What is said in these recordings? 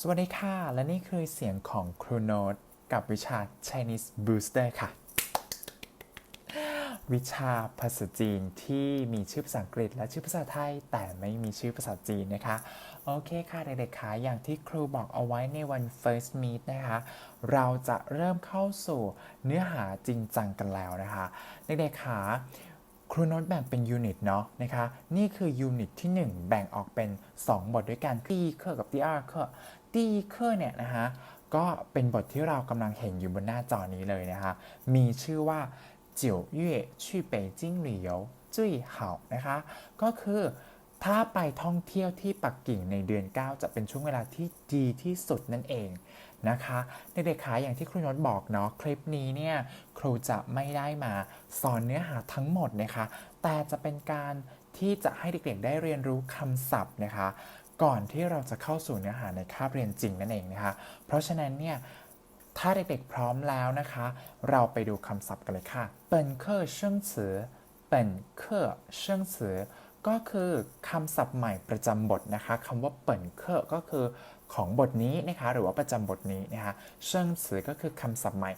สวัสดีค่ะ และนี่คือเสียงของครูโนตกับวิชา Chinese Booster ค่ะ วิชาภาษาจีนที่มีชื่อภาษาอังกฤษ และชื่อภาษาไทย แต่ไม่มีชื่อภาษาจีนนะคะ โอเคค่ะ เด็กๆคะอย่างที่ครูบอกเอาไว้ในวัน first meet นะคะ เราจะเริ่มเข้าสู่เนื้อหาจริงจังกันแล้วนะคะ เด็กๆคะครูโน้ตแบ่งเป็นยูนิตเนาะนะคะ นี่คือยูนิตที่ 1 แบ่งออกเป็น 2 บทด้วยกันตีเคอร์กับตีอาร์เคอร์ ดีรอร์เนี่ยนะคะ ก็เป็นบทที่เรากำลังเห็นอยู่บนหน้าจอนี้เลยนะคะ มีชื่อว่าจิ๋วเย่ชี่เป่ยจิ้งหลิวจุยเห่านะคะ ก็คือถ้าไปท่องเที่ยวที่ปักกิ่งในเดือน 9 จะเป็นช่วงเวลาที่ดีที่สุดนั่นเองนะคะในเด็กขาอย่างที่ครูนนท์บอกเนาะคลิปนี้เนี่ยครูจะไม่ได้มาสอนเนื้อหาทั้งหมดนะคะ แต่จะเป็นการที่จะให้เด็กๆได้เรียนรู้คำศัพท์นะคะ ก่อนที่เราจะเข้าสู่เนื้อหาในคาบเรียนจริงนั่นเองนะคะ เพราะฉะนั้นเนี่ยถ้าเด็กๆพร้อมแล้วนะคะ เราไปดูคำศัพท์กันเลยค่ะเปิ่นเคอเชิงฉือเปิ่นเคอเชิงฉือก็คือคำศัพท์ใหม่ประจำบทนะคะคำว่าเปิ่นเคอก็คือของบทนี้นะคะหรือว่าประจำบทนี้นะคะเชิงฉือก็คือคำศัพท์ใหม่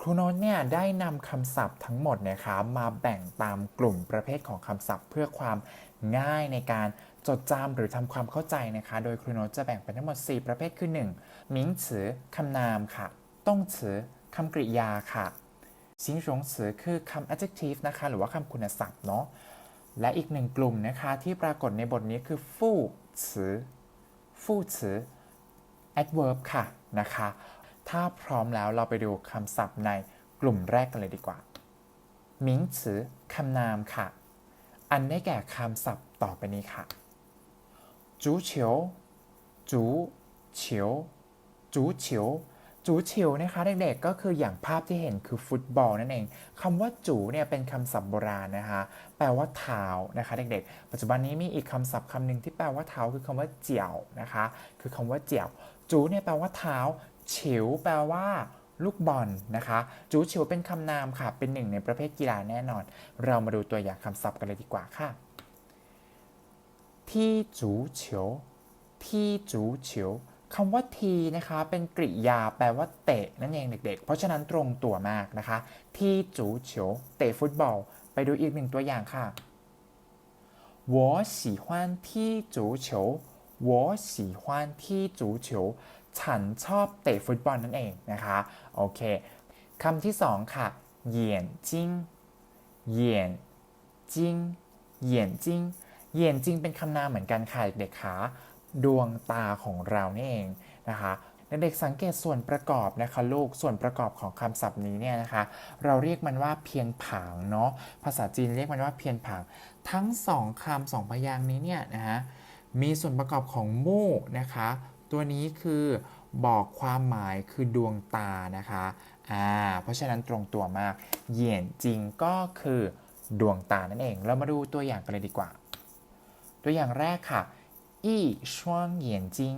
ครูโน้ตเนี่ยได้นำคำศัพท์ทั้งหมดนะคะมาแบ่งตามกลุ่มประเภทของคำศัพท์เพื่อความง่ายในการ จดจำหรือทำความเข้าใจนะคะ โดยครูโน้ตจะแบ่งเป็นทั้งหมด 4 ประเภทคือ 1. มิงฉือคำนามค่ะ ต้องฉือคำกริยาค่ะสิงสงฉือคือคำ adjective นะคะ หรือว่าคำคุณศัพท์เนาะ และอีกหนึ่งกลุ่มนะคะ ที่ปรากฏในบทนี้คือฟู่ฉือฟู่ฉือ adverb ค่ะนะคะ ถ้าพร้อมแล้วเราไปดูคำศัพท์ในกลุ่มแรกกันเลยดีกว่ามิงฉือคำนามค่ะ อันได้แก่คำศัพท์ต่อไปนี้ค่ะ จูเฉียวจูเฉียวจูเฉียวจูเฉียวนะคะเด็กๆก็คืออย่างภาพที่เห็นคือฟุตบอลนั่นเองคำว่าจูเนี่ยเป็นคำศัพท์โบราณนะคะแปลว่าเท้านะคะเด็กๆ ปัจจุบันนี้มีอีกคำศัพท์คำหนึ่งที่แปลว่าเท้าคือคำว่าเจียวนะคะคือคำว่าเจียวจูเนี่ยแปลว่าเท้าเฉียวแปลว่าลูกบอลนะคะจูเฉียวเป็นคำนามค่ะเป็นหนึ่งในประเภทกีฬาแน่นอน เรามาดูตัวอย่างคำศัพท์กันเลยดีกว่าค่ะ ที่จูเฉียว ที่จูเฉียวคำว่าทีนะคะเป็นกริยาแปลว่าเตะนั่นเองเด็กๆ เพราะฉะนั้นตรงตัวมากนะคะ ที่จูเฉียวเตะฟุตบอล ไปดูอีกหนึ่งตัวอย่างค่ะ我喜欢踢足球我喜欢踢足球ฉันชอบเตะฟุตบอลนั่นเองนะคะ โอเคคำที่สองค่ะเหยียนจิ้งเหยียนจิ้งเหยียนจิ้ง เหยียนจริงเป็นคำนามเหมือนกันค่ะเด็กๆคะดวงตาของเรานี่เองนะคะเด็กสังเกตส่วนประกอบนะคะลูกส่วนประกอบของคำศัพท์นี้เนี่ยนะคะ เราเรียกมันว่าเพียงผางเนาะภาษาจีนเรียกมันว่าเพียงผาง ทั้งสองคำสองพยางค์นี้เนี่ยนะฮะมีส่วนประกอบของมู่นะคะ ตัวนี้คือบอกความหมายคือดวงตานะคะอ่าเพราะฉะนั้นตรงตัวมากเหยียนจริงก็คือดวงตานั่นเอง เรามาดูตัวอย่างกันเลยดีกว่า ตัวอย่างแรกค่ะอีช่วงเหยียนจริง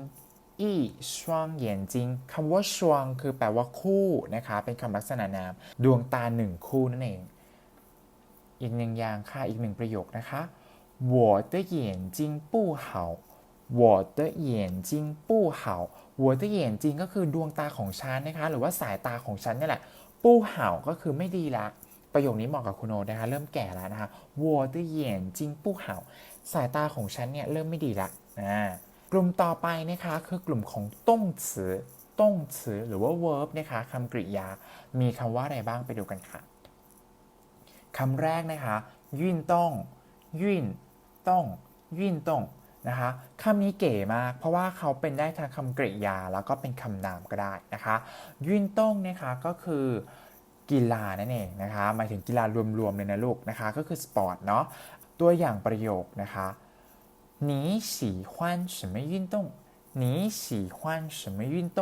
อีช่วงเหยียนจริงคำว่าช่วงคือแปลว่าคู่นะคะ เป็นคำลักษณะนาม ดวงตาหนึ่งคู่นั่นเอง อีกหนึ่งอย่างค่ะ อีกหนึ่งประโยคนะคะ我的眼睛不好我的眼睛不好我的眼睛ก็คือดวงตาของฉันนะคะ หรือว่าสายตาของฉันนี่แหละ ปู้เห่าก็คือไม่ดีละ ประโยคนี้เหมาะกับคุณโอนะคะเริ่มแก่แล้วนะคะวัวตื้อเย็นจิงปู้เห่า สายตาของฉันเนี่ยเริ่มไม่ดีละนะกลุ่มต่อไปนะคะคือกลุ่มของต้งสือต้งสือหรือว่า verb นะคะคำกริยา มีคำว่าอะไรบ้างไปดูกันค่ะคำแรกนะคะยิ่นต้องยิ่นต้องยิ่นต้องนะคะคำนี้เก๋มาก เพราะว่าเขาเป็นได้ทั้งคำกริยาแล้วก็เป็นคำนามก็ได้นะคะยิ่นต้องนะคะก็คือ กีฬานั่นเองนะคะหมายถึงกีฬารวมๆเลยนะลูกนะคะก็คือสปอร์ตเนาะตัวอย่างประโยคนะคะ你喜欢什么运动你喜欢什么运动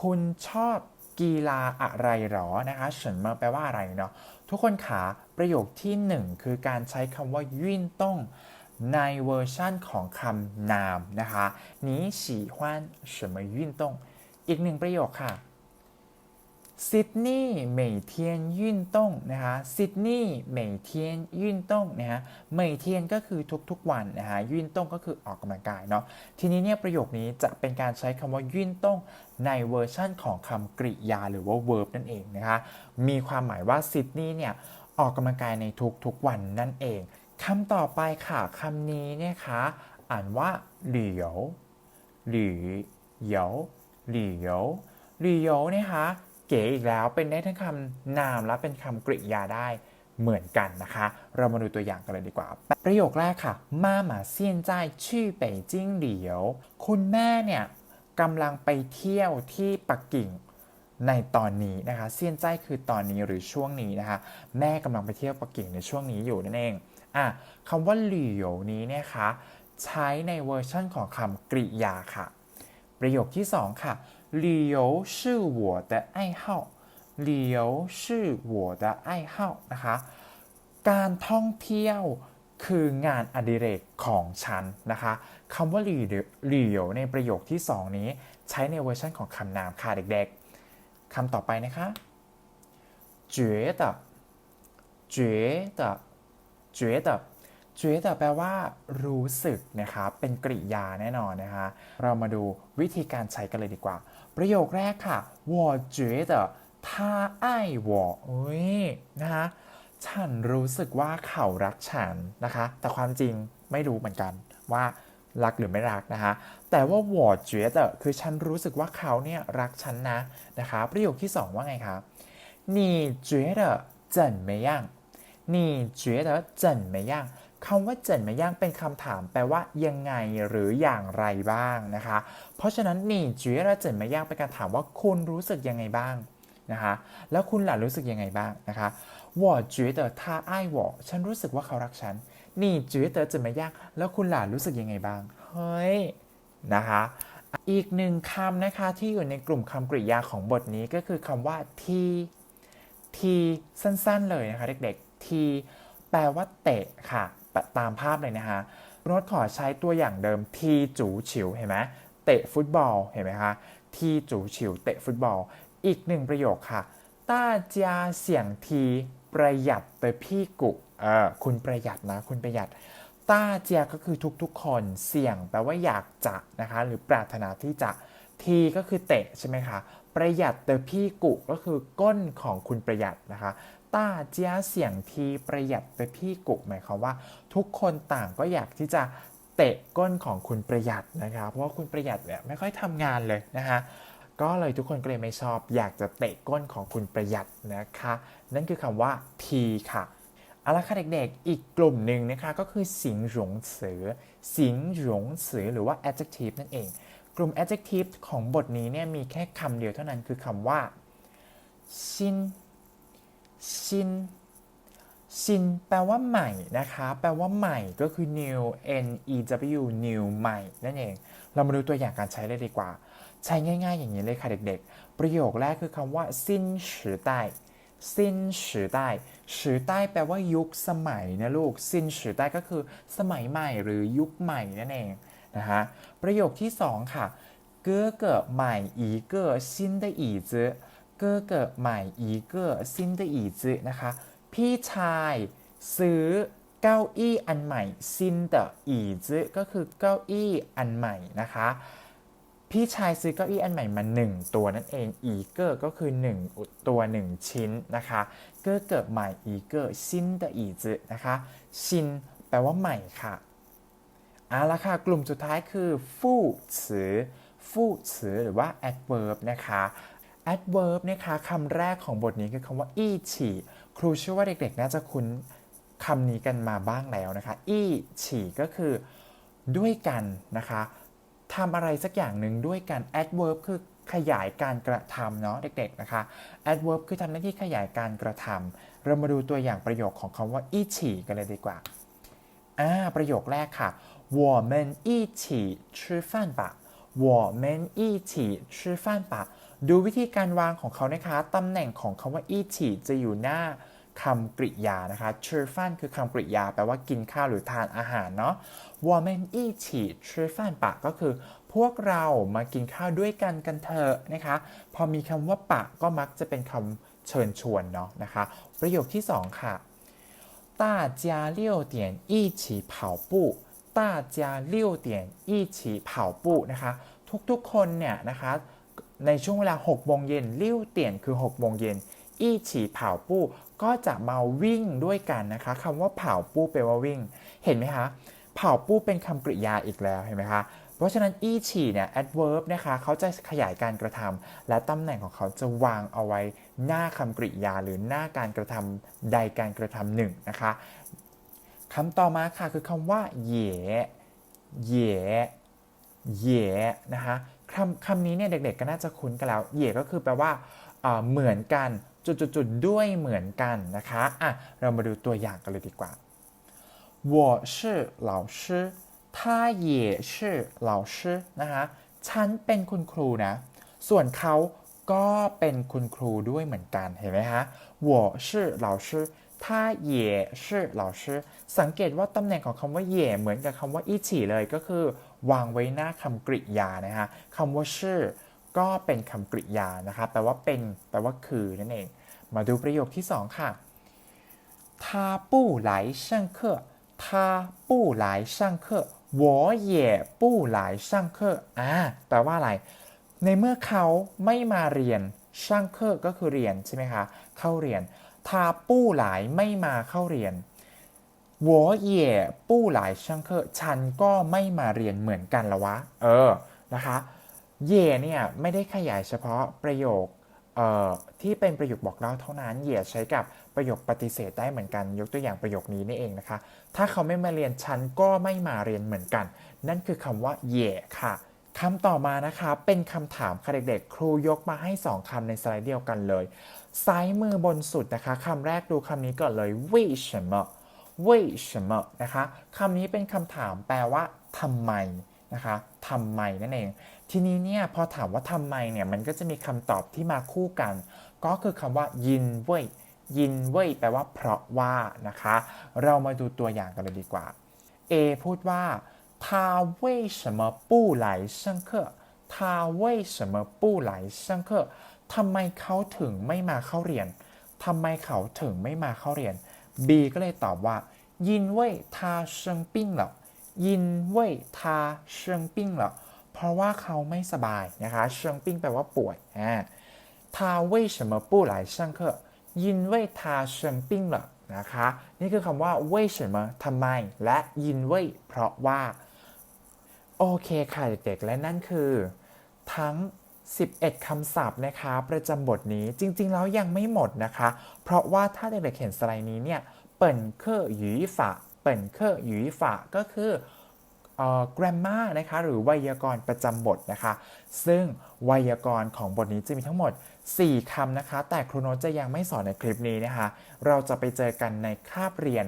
คุณชอบกีฬาอะไรหรอนะคะเฉินมาแปลว่าอะไรเนาะทุกคนขาประโยคที่หนึ่งคือการใช้คำว่ายื่นต้องในเวอร์ชั่นของคำนามนะคะ你喜欢什么运动อีกหนึ่งประโยคค่ะ ซิดนีย์เหมยเทียนยื่นต้งนะคะซิดนีย์เหมยเทียนยื่นต้งนะฮะเหมยเทียนก็คือทุกๆวันนะฮะยื่นต้งก็คือออกกำลังกายเนาะทีนี้เนี่ยประโยคนี้จะเป็นการใช้คำว่ายื่นต้งในเวอร์ชั่นของคำกริยาหรือว่า verb นั่นเองนะคะมีความหมายว่าซิดนีย์เนี่ยออกกำลังกายในทุกๆวันนั่นเองคำต่อไปค่ะคำนี้นะคะอ่านว่าเหลียวหลู่เยวหลู่เยวหลู่เยวนะคะ เก๋อีกแล้ว เป็นได้ทั้งคำนามและเป็นคำกริยาได้เหมือนกันนะคะ เรามาดูตัวอย่างกันเลยดีกว่า ประโยคแรกค่ะมาหมาเซียนใจชื่อเป่ยจิ้งหลียว คุณแม่เนี่ยกำลังไปเที่ยวที่ปักกิ่งในตอนนี้นะคะเซียนใจคือตอนนี้หรือช่วงนี้นะคะ แม่กำลังไปเที่ยวปักกิ่งในช่วงนี้อยู่นั่นเองอะคำว่าหลี่ยวนี้เนะคะใช้ในเวอร์ชั่นของคำกริยาค่ะ ประโยคที่ 2 ค่ะ 旅游是我的爱好旅游是我的爱好นะคะ การท่องเที่ยวคืองานอดิเรกของฉันนะคะคำว่าหลีหลียวในประโยคที่ 2 นี้ ใช้ในเวอร์ชันของคำนามค่ะเด็กๆคำต่อไปนะคะ觉得觉得觉得觉得แปลว่า รู้สึกนะคะเป็นกริยาแน่นอนนะคะ เรามาดูวิธีการใช้กันเลยดีกว่า ประโยคแรกค่ะ我觉得他爱我โอ้ยนะคะฉันรู้สึกว่าเขารักฉันนะคะ แต่ความจริงไม่รู้เหมือนกันว่ารักหรือไม่รักนะคะ แต่ว่า我觉得คือฉันรู้สึกว่าเขาเนี่ยรักฉันนะนะคะ ประโยคที่สองว่าไงคะ你觉得怎么样你觉得怎么样 คำว่าเจินมาย่างเป็นคำถามแปลว่ายังไงหรืออย่างไรบ้างนะคะ เพราะฉะนั้นนี่จุยระเจินมาย่างเป็นการถามว่าคุณรู้สึกยังไงบ้างนะคะแล้วคุณหล่ะรู้สึกยังไงบ้างนะคะว่าจุยเตอท่าไอ้วอฉันรู้สึกว่าเขารักฉันนี่จุยเตอเจินมาย่างแล้วคุณหล่ะรู้สึกยังไงบ้างเฮ้ยนะคะอีกหนึ่งคำนะคะที่อยู่ในกลุ่มคำกริยาของบทนี้ก็คือคำว่าทีทีสั้นๆเลยนะคะเด็กๆทีแปลว่าเตะค่ะ ตามภาพเลยนะคะรถขอใช้ตัวอย่างเดิมทีจูฉิวเห็นไหมเตะฟุตบอลเห็นไหมคะทีจูฉิวเตะฟุตบอล อีกหนึ่งประโยคค่ะต้าจาเสียงทีประหยัดเตอพี่กุเออคุณประหยัดนะคุณประหยัดต้าเจียก็คือทุกๆคนเสี่ยงแปลว่าอยากจะนะคะหรือปรารถนาที่จะทีก็คือเตะใช่ไหมคะประหยัดเตอพี่กุก็คือก้นของคุณประหยัดนะคะ ต้าเจียเสียงทีประหยัดเตอพี่กุหมายความว่า ทุกคนต่างก็อยากที่จะเตะก้นของคุณประหยัดนะคะเพราะว่าคุณประหยัดเนี่ยไม่ค่อยทำงานเลยนะคะก็เลยทุกคนก็เลยไม่ชอบอยากจะเตะก้นของคุณประหยัดนะคะ นั่นคือคำว่าทีค่ะเอาละค่ะเด็กๆ อีกกลุ่มหนึ่งนะคะก็คือสิงหยงเสือ สิงหยงเสือหรือว่า adjective นั่นเอง กลุ่ม adjective ของบทนี้เนี่ยมีแค่คำเดียวเท่านั้นคือคำว่าชิน ชินชินแปลว่าใหม่นะคะ แปลว่าใหม่ก็คือ new n e w new ใหม่นั่นเอง เรามาดูตัวอย่างการใช้เลยดีกว่า ใช้ง่ายๆอย่างนี้เลยค่ะเด็กๆ ประโยคแรกคือคำว่าสิ้นชื่อใต้สิ้นชื่อใต้ชื่อใต้แปลว่ายุคสมัยนะลูก สิ้นชื่อใต้ก็คือสมัยใหม่หรือยุคใหม่นั่นเองนะคะประโยคที่ 2 ค่ะ เกื้อเกอใหม่อีเกื้อสิ้นได้อีจ เก้อเกิดใหม่อก้อซินเตอีจืนะคะ พี่ชายซื้อเก้าอี้อันใหม่ซินเดอีจืก็คือเก้าอี้อันใหม่นะคะ พี่ชายซื้อเก้าอี้อันใหม่มา1ตัวนั่นเองอีเกอร์ก็คือ1ตัว 1 ชิ้นนะคะเก้อเกิดใหม่อีเกอร์ซินเดอีจืนะคะชินแปลว่าใหม่ค่ะเอาละค่ะ กลุ่มสุดท้ายคือฟู่ฉือฟู่ฉือหรือว่า adverb นะคะ adverb นะคะคำแรกของบทนี้คือคำว่าอีฉีครูเชื่อว่าเด็กๆ น่าจะคุ้นคำนี้กันมาบ้างแล้วนะคะ อีฉีก็คือด้วยกันนะคะทำอะไรสักอย่างหนึ่งด้วยกัน adverb คือขยายการกระทำเนาะเด็กๆ นะคะ adverb คือทำหน้าที่ขยายการกระทำเรามาดูตัวอย่างประโยคของคำว่าอีฉีกันเลยดีกว่าอ่าประโยคแรกค่ะ我们一起吃饭吧 我们一起吃饭吧ดูวิธีการวางของเขานะคะ ตำแหน่งของคำว่าอีฉีจะอยู่หน้าคำกริยานะคะช h ฟันคือคำกริยาแปลว่ากินข้าวหรือทานอาหารเนาะ我们一起吃饭吧ก็คือพ วกเรามากินข้าวด้วยกันกันเถอะนะคะ พอมีคำว่าปะก็มักจะเป็นคำเชิญชวนเนาะนะคะ ประโยคที่สองค่ะ 大家六点一起跑步 大家六点一起跑步นะคะ ทุกๆคนเนี่ยนะคะ ในช่วงเวลา6โมงเย็นเลี้ยวเตียนคือ6โมงเย็นอี้ฉีเผาปู้ก็จะมาวิ่งด้วยกันนะคะคำว่าเผาปู้แปลว่าวิ่ง เห็นไหมคะ เผาปู้เป็นคำกริยาอีกแล้วเห็นไหมคะ เพราะฉะนั้นอี้ฉีเนี่ย adverb นะคะเขาจะขยายการกระทำและตำแหน่งของเขาจะวางเอาไว้หน้าคำกริยาหรือหน้าการกระทำใดการกระทำหนึ่งนะคะ คำต่อมาค่ะคือคำว่าเหย่เหย่เหย่นะคะคำคำนี้เนี่ยเด็กๆก็น่าจะคุ้นกันแล้วเหย่ก็คือแปลว่าเอ่อเหมือนกันจุดๆๆด้วยเหมือนกันนะคะอ่ะเรามาดูตัวอย่างกันเลยดีกว่า 我是老师他也是老师นะคะฉันเป็นคุณครูนะ ส่วนเขาก็เป็นคุณครูด้วยเหมือนกันเห็นไหมฮะ我是老师 他也是老师สังเกตว่าตำแหน่งของคำว่าเย่เหมือนกับคำว่าอีฉีเลยก็คือ วางไว้หน้าคำกริยานะฮะคำว่าชื่อก็เป็นคำกริยานะคะแปลว่าเป็นแปลว่าคือนั่นเอง มาดูประโยคที่สองค่ะ 他不来上课他不来上课我也不来上课อ่าแปลว่าอะไร ในเมื่อเขาไม่มาเรียนช่างเคอก็คือเรียนใช่ไหมคะ เข้าเรียน ทาปู้หลายไม่มาเข้าเรียน我也不来上课ฉันก็ไม่มาเรียนเหมือนกันละวะ เออ นะคะ เย่เนี่ยไม่ได้ขยายเฉพาะประโยคเอ่อที่เป็นประโยคบอกเล่าเท่านั้น เย่ใช้กับประโยคปฏิเสธได้เหมือนกัน ยกตัวอย่างประโยคนี้นี่เองนะคะ ถ้าเขาไม่มาเรียนฉันก็ไม่มาเรียนเหมือนกัน นั่นคือคำว่าเย่ค่ะ คำต่อมานะคะ เป็นคำถามค่ะเด็กๆ ครูยกมาให้ 2คำในสไลด์เดียวกันเลย ซ้ายมือบนสุดนะคะคำแรกดูคำนี้ก่อนเลย为什么为什么นะคะคำนี้เป็นคำถามแปลว่าทำไมนะคะทำไมนั่นเอง ทีนี้เนี่ยพอถามว่าทำไมเนี่ยมันก็จะมีคำตอบที่มาคู่กัน ก็คือคำว่ายินเว่ยยินเว่ยแปลว่าเพราะว่านะคะ เรามาดูตัวอย่างกันเลยดีกว่า A พูดว่า 他为什么不来上课他为什么不来上课ทำไมเขาถึงไม่มาเข้าเรียนทำไมเขาถึงไม่มาเข้าเรียน B ก็เลยตอบว่า因为他生病了因为他生病了เพราะว่าเขาไม่สบายนะคะเชิงปิ้งแปลว่าป่วยอ่า他为什么不来上课因为他生病了นะคะ นี่คือคำว่า为什么ทำไม และยินเว่ยเพราะว่า โอเคค่ะเด็กๆ และนั่นคือทั้ง 11 คำศัพท์นะคะประจำบทนี้จริงๆ แล้วยังไม่หมดนะคะ เพราะว่าถ้าเด็กๆ เห็นสไลด์นี้เนี่ยเปิ่นเคอหยีฝะเปิ่นเคอหยีฝะก็คือเอ่อ grammar นะคะหรือไวยากรณ์ประจำบทนะคะ ซึ่งไวยากรณ์ของบทนี้จะมีทั้งหมด 4คำนะคะ แต่ครูโนตจะยังไม่สอนในคลิปนี้นะคะ เราจะไปเจอกันในคาบเรียน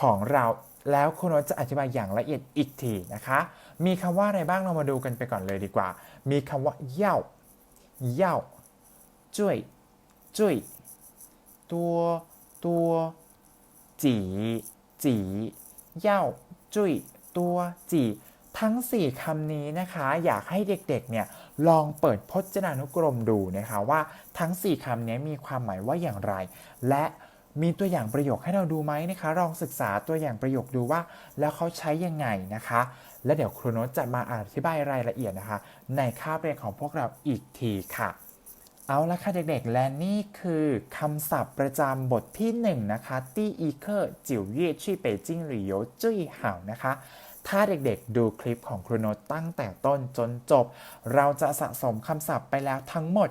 ของเรา แล้วครูโนตจะอธิบายอย่างละเอียดอีกทีนะคะ มีคำว่าอะไรบ้างเรามาดูกันไปก่อนเลยดีกว่า มีคำว่าเย่าเย่าจุ้ยจุ้ยตัวตัวจีจีเย่าจุ้ยตัวจีทั้ง 4คำนี้นะคะ อยากให้เด็กๆเนี่ยลองเปิดพจนานุกรมดูนะคะว่าทั้ง 4คำนี้มีความหมายว่าอย่างไร และ มีตัวอย่างประโยคให้เราดูไหมนะคะ ลองศึกษาตัวอย่างประโยคดูว่า แล้วเขาใช้ยังไงนะคะ และเดี๋ยวครูโน้ตจะมาอธิบายรายละเอียดนะคะ ในคาบเรียนของพวกเราอีกทีค่ะ เอาละค่ะเด็กๆ และนี่คือคำศัพท์ประจำบทที่ 1 นะคะตี้อีเคอร์จิ๋วเย่ชี่เป่จิ้งหรี่โยจุ้ยห่าวนะคะ ถ้าเด็กๆ ดูคลิปของครูโนตตั้งแต่ต้นจนจบ เราจะสะสมคำศัพท์ไปแล้วทั้งหมด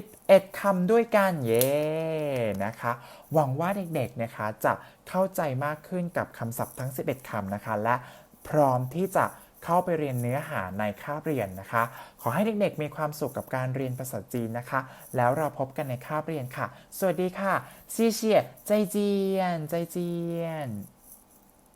11 คำด้วยกัน เย้นะคะ หวังว่าเด็กๆนะคะจะเข้าใจมากขึ้นกับคำศัพท์ทั้ง 11 คำนะคะ และพร้อมที่จะเข้าไปเรียนเนื้อหาในคาบเรียนนะคะ ขอให้เด็กๆ มีความสุขกับการเรียนภาษาจีนนะคะ แล้วเราพบกันในคาบเรียนค่ะ สวัสดีค่ะซีเชียใจเจียน ใจเจียน